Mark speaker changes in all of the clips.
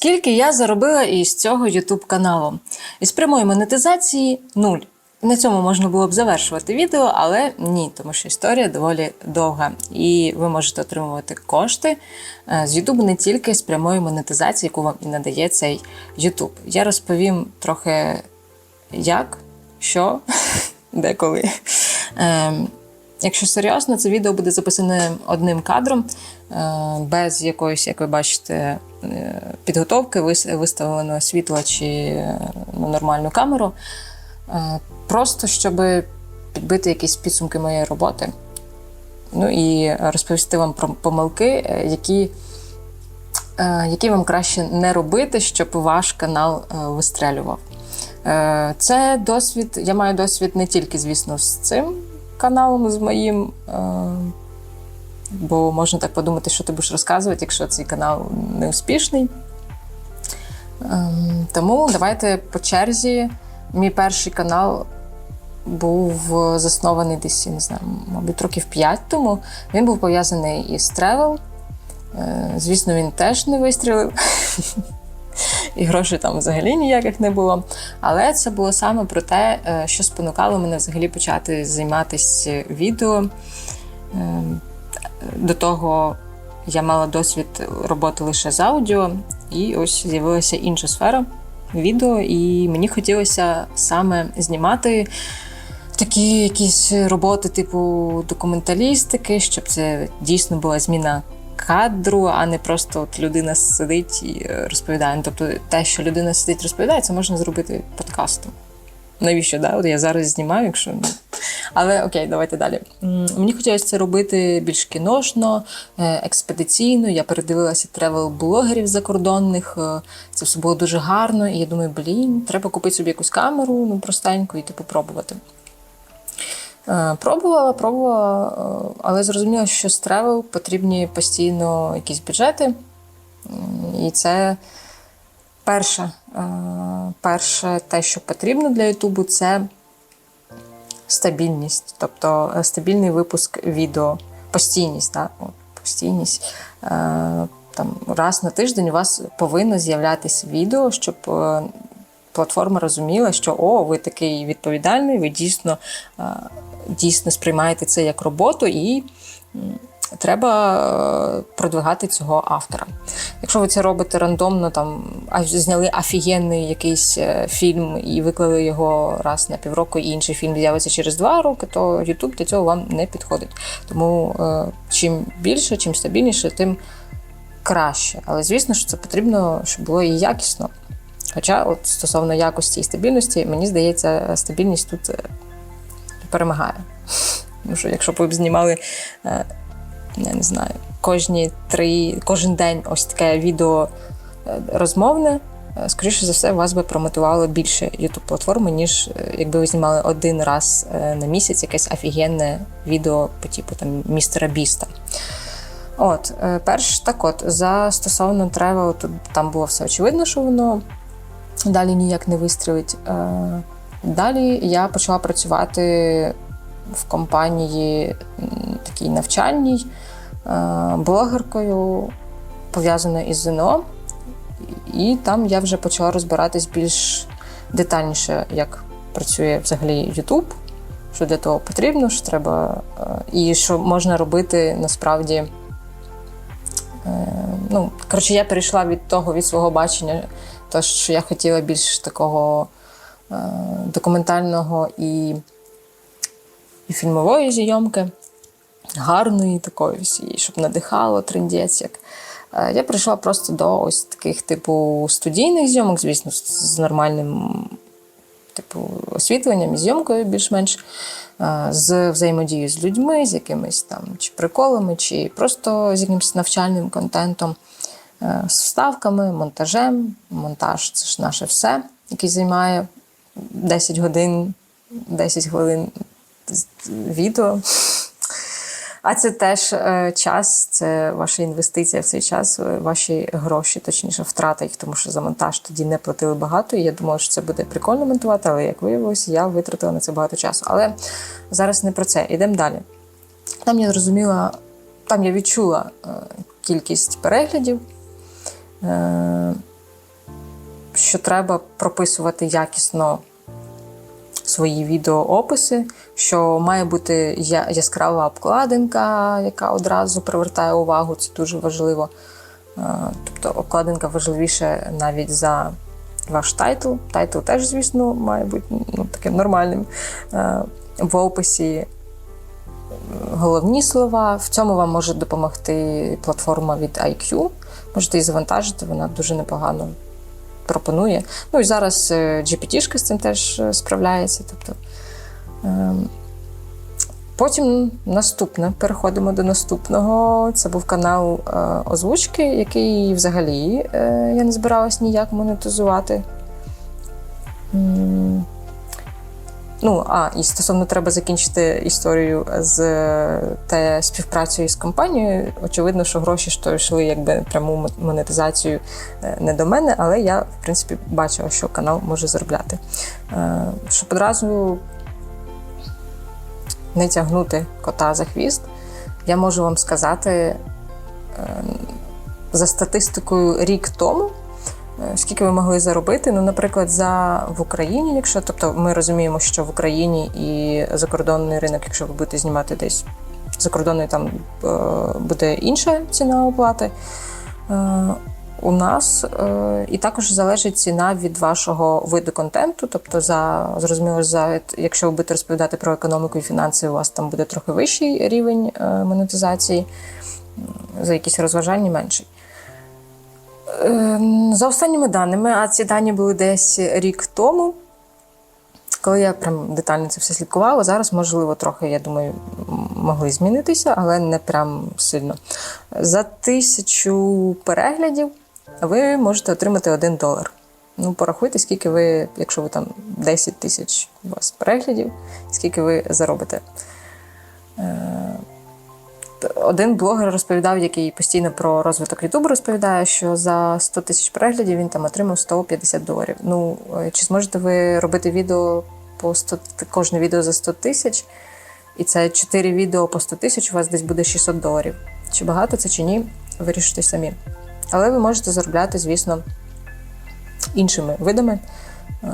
Speaker 1: Скільки я заробила із цього YouTube каналу? Із прямої монетизації нуль. На цьому можна було б завершувати відео, але ні, тому що історія доволі довга. І ви можете отримувати кошти е, з YouTube не тільки з прямої монетизації, яку вам і надає цей YouTube. Я розповім трохи як, що, де коли. Ем, Якщо серйозно, це відео буде записане одним кадром, без якоїсь, як ви бачите, е, підготовки, вис- виставленого світла чи е, на нормальну камеру. Е, Просто щоб підбити якісь підсумки моєї роботи. Ну і розповісти вам про помилки, е, які, е, які вам краще не робити, щоб ваш канал е, вистрелював. Е, Це досвід. Я маю досвід не тільки, звісно, з цим каналом, з моїм. Бо можна так подумати, що ти будеш розказувати, якщо цей канал не успішний. Ем, Тому давайте по черзі. Мій перший канал був заснований десь, я не знаю, мабуть, років 5 тому. Він був пов'язаний із тревел. Е, Звісно, він теж не вистрілив. І грошей там взагалі ніяких не було. Але це було саме про те, е, що спонукало мене взагалі почати займатися відео. До того я мала досвід роботи лише з аудіо, і ось з'явилася інша сфера відео, і мені хотілося саме знімати такі якісь роботи, типу документалістики, щоб це дійсно була зміна кадру, а не просто от людина сидить і е, розповідає. Ну, Тобто те, що людина сидить розповідає, це можна зробити подкастом. Навіщо? Да? От я зараз знімаю, якщо. ну. Але окей, давайте далі. Мені хотілося це робити більш кіношно, е, експедиційно. Я передивилася тревел-блогерів закордонних. е, Це все було дуже гарно. І я думаю, блін, треба купити собі якусь камеру, ну простеньку, і типу пробувати. Е, Пробувала, пробувала, але зрозуміла, що з тревел потрібні постійно якісь бюджети. І це перше, е, перше те, що потрібно для Ютубу, це стабільність, тобто е, стабільний випуск відео, постійність, да? Постійність. Е, Там раз на тиждень у вас повинно з'являтися відео, щоб платформа розуміла, що о, ви такий відповідальний, ви дійсно, дійсно сприймаєте це як роботу і. Треба е, продвигати цього автора. Якщо ви це робите рандомно, там зняли офігенний якийсь е, фільм і виклали його раз на півроку, і інший фільм з'явиться через два роки, то YouTube для цього вам не підходить. Тому е, чим більше, чим стабільніше, тим краще. Але звісно, що це потрібно, щоб було і якісно. Хоча, от стосовно якості і стабільності, мені здається, стабільність тут перемагає. Тому що якщо б ви б знімали, я не знаю, кожні три, кожен день ось таке відео е, розмовне, е, скоріше за все, вас би промотувало більше youtube платформи, ніж е, якби ви знімали один раз на місяць якесь офігенне відео по типу там містера Біста. От, перш так от, за стосовно тревел, тут там було все очевидно, що воно далі ніяк не вистрілить. Далі я почала працювати в компанії такій навчальній е, блогеркою, пов'язаною із ЗНО. І там я вже почала розбиратись більш детальніше, як працює взагалі YouTube, що для того потрібно, що треба, е, і що можна робити насправді. Е, Ну, коротше, я перейшла від того, від свого бачення, то, що я хотіла більш такого документального і, і фільмової зйомки, гарної такої, всі, щоб надихало трендець. Як. Е, Я прийшла просто до ось таких, типу, студійних зйомок, звісно, з- нормальним типу, освітленням і зйомкою більш-менш, е, з взаємодією з людьми, з якимись там чи приколами, чи просто з якимось навчальним контентом, е, з вставками, монтажем. Монтаж це ж наше все, який займає 10 годин, 10 хвилин відео. А це теж е, час, це ваша інвестиція в цей час, е, ваші гроші, точніше, втрата їх, тому що за монтаж тоді не платили багато. І я думала, що це буде прикольно монтувати, але як виявилось, я витратила на це багато часу. Але зараз не про це. Йдемо далі. Там я зрозуміла, там я відчула е, кількість переглядів. Що треба прописувати якісно свої відеоописи, що має бути яскрава обкладинка, яка одразу привертає увагу. Це дуже важливо. Е, Тобто обкладинка важливіше навіть за ваш тайтл. Тайтл теж, звісно, має бути ну, таким нормальним. Е, В описі головні слова. В цьому вам може допомогти платформа від IQ. Можете її завантажити, вона дуже непогано пропонує. Ну і зараз е, GPT-шка з цим теж справляється. Тобто, Потім наступне, переходимо до наступного. Це був канал е, озвучки, який взагалі е, я не збиралась ніяк монетизувати. Ну, а, і стосовно треба закінчити історію з е, те співпрацею з компанією. Очевидно, що гроші що йшли якби пряму монетизацію не до мене, але я, в принципі, бачила, що канал може заробляти. Щоб одразу не тягнути кота за хвіст, я можу вам сказати е, за статистикою рік тому. е, Скільки ви могли заробити? Ну, наприклад, за в Україні, якщо тобто ми розуміємо, що в Україні і закордонний ринок, якщо ви будете знімати десь закордонний, там е, буде інша ціна оплати. У нас е, і також залежить ціна від вашого виду контенту. Тобто, за зрозуміло, за якщо ви будете розповідати про економіку і фінанси, у вас там буде трохи вищий рівень е, монетизації, за якісь розважання менший. Е, За останніми даними, а ці дані були десь рік тому, коли я прям детально це все слідкувала. Зараз, можливо, трохи, я думаю, могли змінитися, але не прям сильно. За тисячу переглядів ви можете отримати 1 долар. Ну, порахуйте, скільки ви, якщо ви там 10 тисяч у вас переглядів, скільки ви заробите. Е, один блогер розповідав, який постійно про розвиток Ютубу розповідає, що за 100 тисяч переглядів він там отримав 150 доларів. Ну, е, чи зможете ви робити відео по 100, кожне відео за 100 тисяч, і це 4 відео по 100 тисяч, у вас десь буде 600 доларів. Чи багато це чи ні, вирішите самі. Але ви можете заробляти, звісно, іншими видами. Е,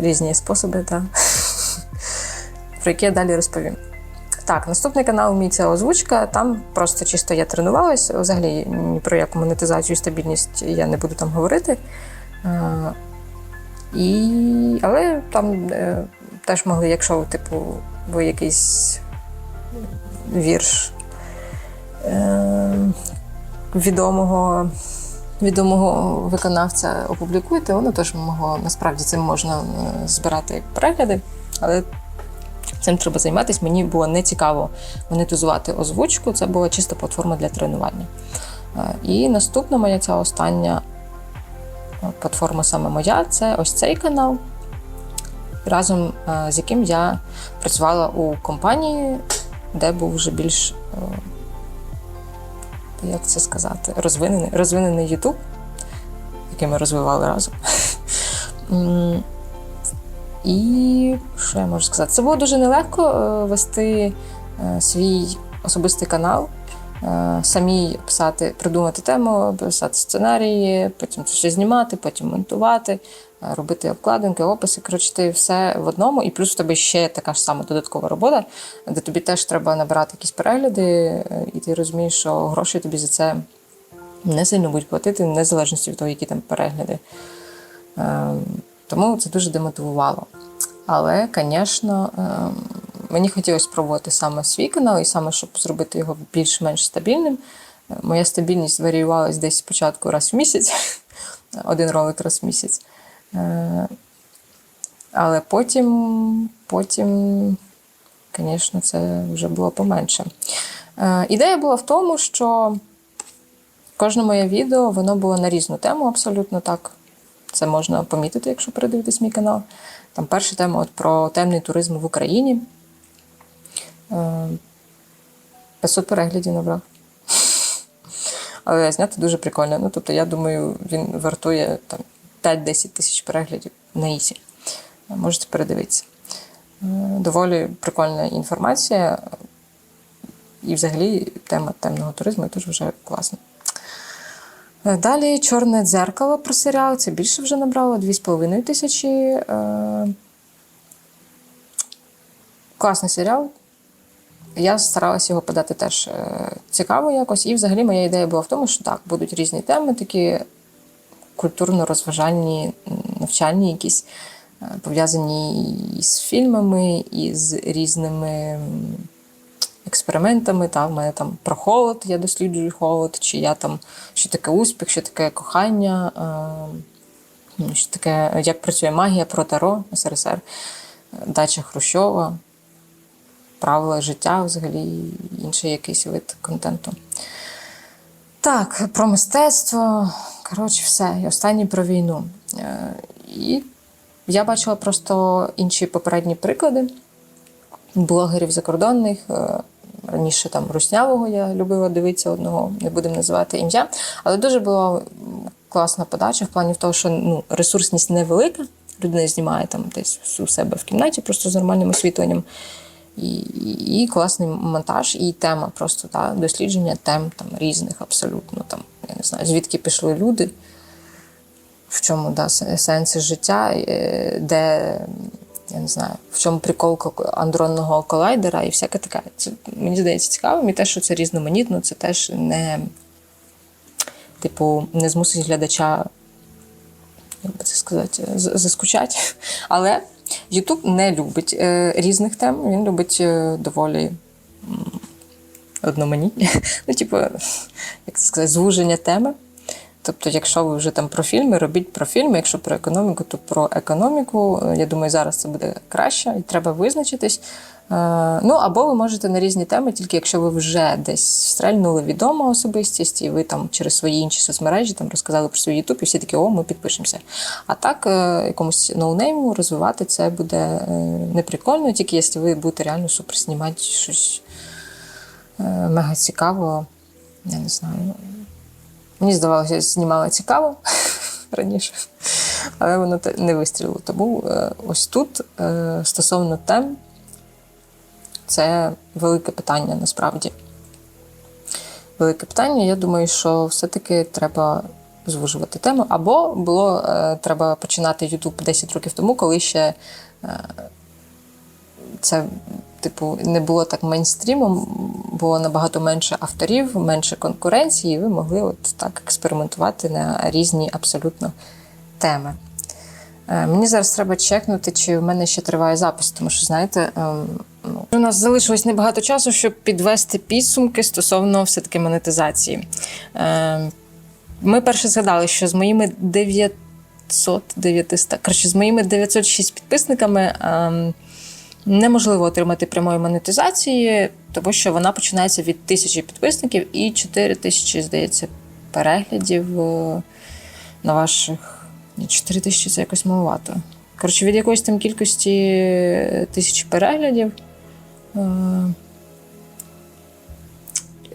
Speaker 1: Різні способи, так. про які я далі розповім. Так, наступний канал мій це озвучка. Там просто чисто я тренувалась. Взагалі ні про яку монетизацію і стабільність я не буду там говорити. Е, і... Але там е, теж могли, якщо типу, ви якийсь вірш відомого, відомого виконавця опублікуєте, воно теж могло насправді цим можна е, збирати перегляди. Але Цим треба займатися. Мені було не цікаво монетизувати озвучку, це була чиста платформа для тренування. Е, І наступна моя ця остання е, платформа саме моя це ось цей канал, разом з яким я працювала у компанії, де був вже більш, як це сказати, розвинений, розвинений YouTube, який ми розвивали разом. І що я можу сказати? Це було дуже нелегко е, вести е, свій особистий канал, е, самій писати, придумати тему, писати сценарії, потім це все знімати, потім монтувати, робити обкладинки, описи. Коротше, ти все в одному, і плюс в тебе ще така ж сама додаткова робота, де тобі теж треба набирати якісь перегляди, е, і ти розумієш, що гроші тобі за це не сильно будуть платити, в незалежності від того, які там перегляди. Ем, Тому це дуже демотивувало. Але, звісно, ем, мені хотілося спробувати саме свій канал, і саме, щоб зробити його більш-менш стабільним. Е, Моя стабільність варіювалась десь спочатку раз в місяць, один ролик раз в місяць. Е, Але потім, потім, звісно, це вже було поменше. Е, Ідея була в тому, що кожне моє відео воно було на різну тему, абсолютно так. Це можна помітити, якщо передивитись мій канал. Там перша тема от про темний туризм в Україні. Е, 500 переглядів набрав. Але зняти дуже прикольно. Ну, тобто, я думаю, він вартує там 5-10 тисяч переглядів на ісі. Можете передивитися. Е, Доволі прикольна інформація. І взагалі тема темного туризму теж вже класна. Е, Далі Чорне дзеркало про серіал. Це більше вже набрало 2,5 тисячі. Е, Класний серіал. Я старалася його подати теж цікаво якось. І взагалі моя ідея була в тому, що так, будуть різні теми, такі культурно-розважальні, навчальні якісь, е, пов'язані і з фільмами, і з різними експериментами. Та, в мене там про холод, я досліджую холод, чи я там, що таке успіх, що таке кохання, е, ну, що таке, як працює магія про Таро СРСР, дача Хрущова правила життя, взагалі інший якийсь вид контенту. Так, про мистецтво. Коротше, все. І останній про війну. Е, І я бачила просто інші попередні приклади блогерів закордонних. е, Раніше там Руснявого я любила дивитися одного, не будемо називати ім'я. Але дуже була класна подача в плані того, що ну, ресурсність невелика. Людина знімає там десь у себе в кімнаті, просто з нормальним освітленням. І, і, класний монтаж, і тема просто та, дослідження тем там, різних абсолютно. Там, я не знаю, звідки пішли люди, в чому да, сенси життя, е, де, я не знаю, в чому прикол андронного колайдера і всяке таке. Це мені здається цікавим, і те, що це різноманітно, це теж не, типу, не змусить глядача як би це сказати, з- заскучать. Але YouTube не любить е, різних тем, він любить е, доволі одноманітні. Ну, типу, як це сказати, звуження теми. Тобто, якщо ви вже там про фільми, робіть про фільми, якщо про економіку, то про економіку. Я думаю, зараз це буде краще і треба визначитись. Е, Ну, або ви можете на різні теми, тільки якщо ви вже десь стрельнули відома особистість, і ви там через свої інші соцмережі там розказали про свій Ютуб, і всі такі, о, ми підпишемося. А так, е, якомусь ноунейму розвивати це буде е, неприкольно, тільки якщо ви будете реально супер знімати щось мега цікаво. Я не знаю. Мені здавалося, знімала цікаво раніше, але воно не вистрілило. Тому е, ось тут е, стосовно тем, це велике питання насправді. Велике питання. Я думаю, що все-таки треба звужувати тему. Або було е, треба починати YouTube 10 років тому, коли ще це, типу, не було так мейнстрімом, було набагато менше авторів, менше конкуренції, і ви могли от так експериментувати на різні абсолютно теми. Е, Мені зараз треба чекнути, чи в мене ще триває запис, тому що, знаєте, ем, ну, у нас залишилось небагато часу, щоб підвести підсумки стосовно все-таки монетизації. Е, Ми перше згадали, що з моїми 900, 900, коротше, з моїми 906 підписниками ем, неможливо отримати прямої монетизації, тому що вона починається від тисячі підписників і 4 тисячі, здається, переглядів е, на ваших. Ні, 4 тисячі це якось маловато. Коротше, від якоїсь там кількості е, тисяч переглядів. е,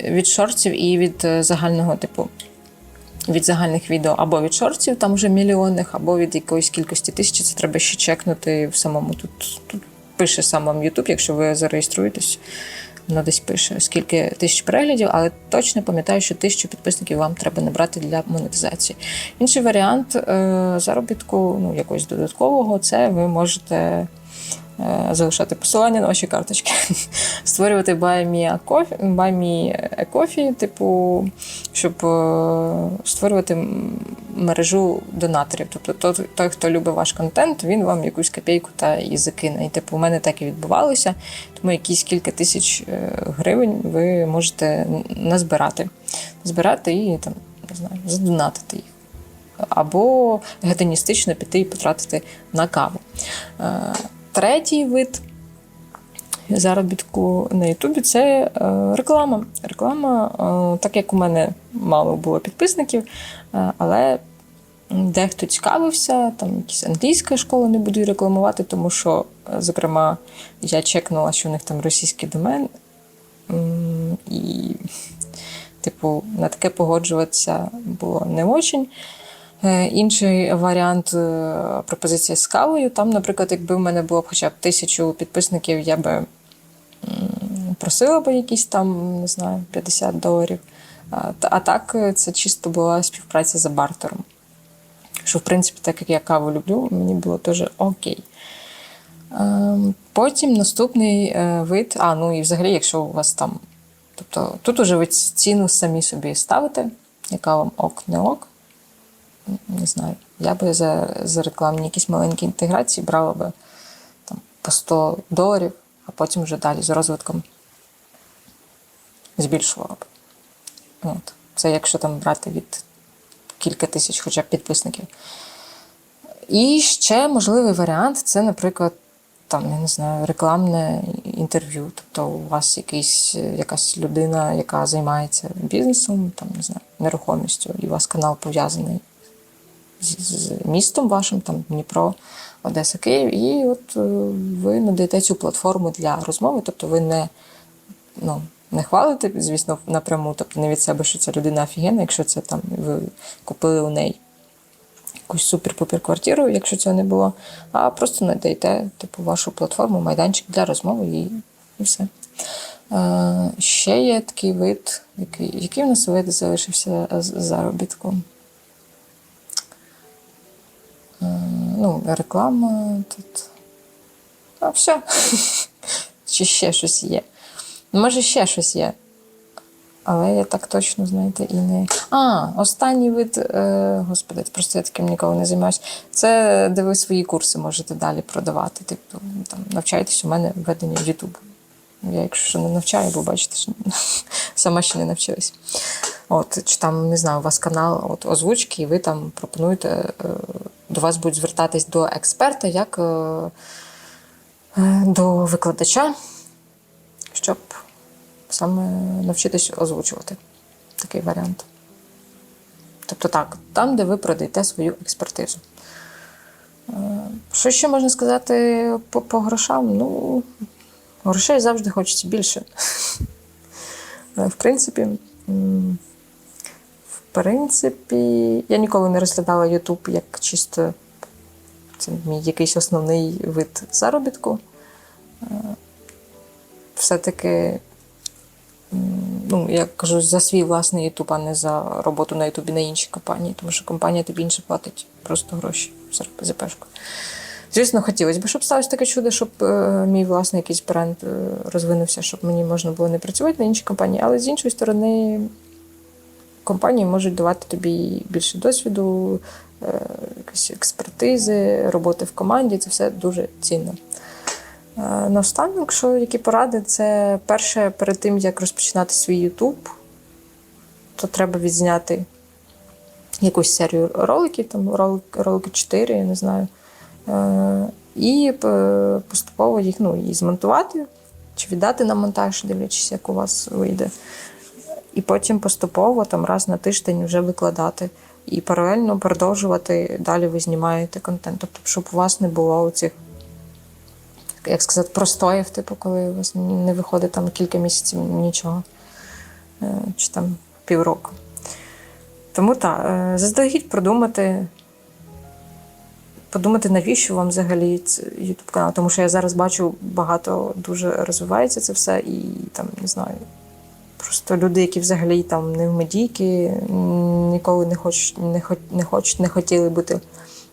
Speaker 1: Від шортів і від загального типу. Від загальних відео або від шортів, там вже мільйонних, або від якоїсь кількості тисячі. Це треба ще чекнути в самому тут. Тут пише сам вам YouTube, якщо ви зареєструєтесь, воно десь пише, скільки тисяч переглядів, але точно пам'ятаю, що тисячу підписників вам треба набрати для монетизації. Інший варіант е, заробітку, ну якогось додаткового, це ви можете залишати посилання на ваші карточки, створювати a Coffee, типу, щоб е, створювати мережу донаторів. Тобто той, хто любить ваш контент, він вам якусь копійку та і закине. І типу, у мене так і відбувалося, тому якісь кілька тисяч е, гривень ви можете назбирати. Збирати і там, не знаю, задонатити їх або гедоністично піти і потратити на каву. Третій вид заробітку на Ютубі це е, реклама. Реклама, е, так як у мене мало було підписників, е, але дехто цікавився, там якісь англійська школа не буду рекламувати, тому що, зокрема, я чекнула, що у них там російський домен. І, типу, на таке погоджуватися було не очень. Е, Інший варіант е, пропозиція з кавою. Там, наприклад, якби в мене було б хоча б тисячу підписників, я би просила би якісь там, не знаю, 50 доларів А, так, е, це чисто була співпраця за бартером. Що, в принципі, так як я каву люблю, мені було теж окей. Ем, Потім наступний вид, а ну і взагалі, якщо у вас там. Тобто тут уже ви ціну самі собі ставите, яка вам ок, не ок. Не знаю. Я би за, за рекламні якісь маленькі інтеграції брала би там, по 100 доларів, а потім вже далі з розвитком збільшувала б. От. Це якщо там брати від кілька тисяч хоча б підписників. І ще можливий варіант це, наприклад, там, я не знаю, рекламне інтерв'ю. Тобто у вас якийсь, якась людина, яка займається бізнесом, там, не знаю, нерухомістю, і у вас канал пов'язаний з, містом вашим, там Дніпро, Одеса, Київ, і от е, ви надаєте цю платформу для розмови, тобто ви не, ну, не хвалите, звісно, напряму, тобто не від себе, що ця людина офігенна, якщо це там ви купили у неї якусь супер-пупер квартиру, якщо цього не було, а просто надаєте типу, вашу платформу, майданчик для розмови і, і все. Е, ще є такий вид, який, який в нас вид залишився з заробітку. Ну, реклама тут. А все. Чи ще щось є? Може, ще щось є. Але я так точно, знаєте, і не. А, останній вид, е, господи, просто я таким ніколи не займаюся. Це де ви свої курси можете далі продавати. Типу, там навчаєтесь у мене введення в YouTube. Я, якщо що, не навчаю, бо бачите, що сама ще не навчилась. От, чи там, не знаю, у вас канал от, озвучки, і ви там пропонуєте, е, до вас будуть звертатись до експерта, як е, е, до викладача, щоб саме навчитись озвучувати такий варіант. Тобто так, там, де ви продаєте свою експертизу. Що ще можна сказати по, по грошам? Ну, грошей завжди хочеться більше. В принципі, в принципі, я ніколи не розглядала YouTube як чисто це мій якийсь основний вид заробітку. Е, Все-таки ну, я кажу за свій власний Ютуб, а не за роботу на Ютубі на іншій компанії, тому що компанія тобі інше платить просто гроші за ЗПшку. Звісно, хотілося б, щоб сталося таке чудо, щоб е, мій власний якийсь бренд е, розвинувся, щоб мені можна було не працювати на іншій компанії. Але з іншої сторони, компанії можуть давати тобі більше досвіду, е, якісь експертизи, роботи в команді. Це все дуже цінно. Е, Наостанок, що які поради, це перше, перед тим, як розпочинати свій YouTube, то треба відзняти якусь серію роликів, там ролик, ролики 4, я не знаю. Е, І е, поступово їх ну, і змонтувати, чи віддати на монтаж, дивлячись, як у вас вийде. І потім поступово там раз на тиждень вже викладати. І паралельно продовжувати, далі ви знімаєте контент. Тобто, щоб у вас не було цих як сказати, простоїв, типу, коли у вас не виходить там кілька місяців нічого, Е, чи там півроку. Тому так, заздалегідь продумати, подумати, навіщо вам взагалі YouTube канал. Тому що я зараз бачу, багато дуже розвивається це все, і там, не знаю, просто люди, які взагалі там не в медійки, ніколи не хочуть, не, хоч, не хочуть, не хотіли бути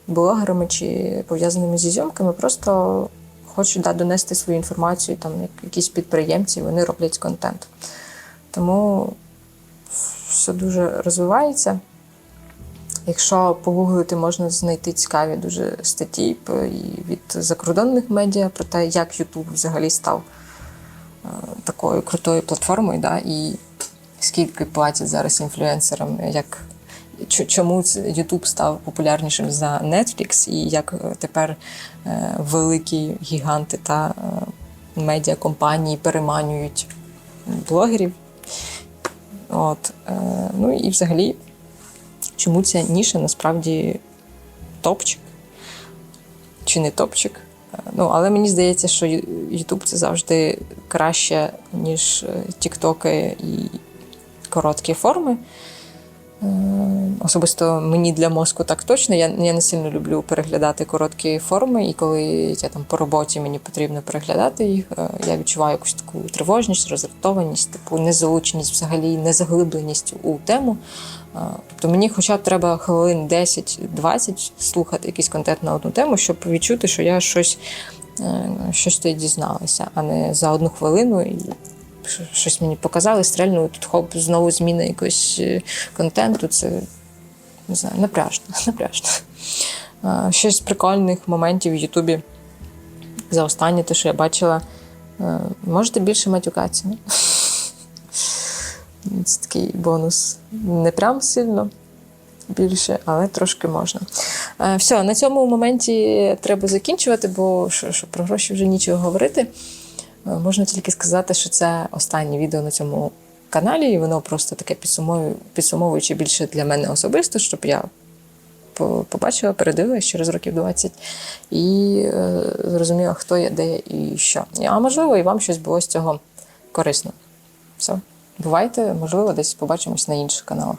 Speaker 1: блогерами чи пов'язаними зі зйомками, просто хочуть да, донести свою інформацію, там як якісь підприємці, вони роблять контент. Тому все дуже розвивається. Якщо погуглити, можна знайти цікаві дуже статті від закордонних медіа про те, як YouTube взагалі став е, такою крутою платформою, да, і скільки платять зараз інфлюенсерам, як чому YouTube став популярнішим за Netflix, і як е, тепер е, великі гіганти та медіакомпанії переманюють блогерів. От, ну і взагалі, чому ця ніша насправді топчик чи не топчик. Е, Ну, але мені здається, що Ютуб це завжди краще, ніж тіктоки і короткі форми. Особисто мені для мозку так точно. Я, я не сильно люблю переглядати короткі форми, і коли я там по роботі мені потрібно переглядати їх, е, я відчуваю якусь таку тривожність, роздратованість, таку незалученість, взагалі незаглибленість у тему. Е, Тобто мені хоча б треба хвилин 10-20 слухати якийсь контент на одну тему, щоб відчути, що я щось, е, щось дізналася, а не за одну хвилину щось мені показали, стрельнули, тут хоп, знову зміна якогось е, контенту. Це не знаю, напряжно, напряжно. Ще з прикольних моментів в Ютубі за останнє, те, що я бачила, е, можете більше матюкатися. Це такий бонус. Не прям сильно більше, але трошки можна. Е, Все, на цьому моменті треба закінчувати, бо що, що про гроші вже нічого говорити. Е, Можна тільки сказати, що це останнє відео на цьому каналі, і воно просто таке підсумовує, підсумовуюче більше для мене особисто, щоб я по- побачила, передивилась через років 20 і е, зрозуміла, хто я, де і що. А можливо, і вам щось було з цього корисно. Все. Бувайте, можливо, десь побачимось на інших каналах.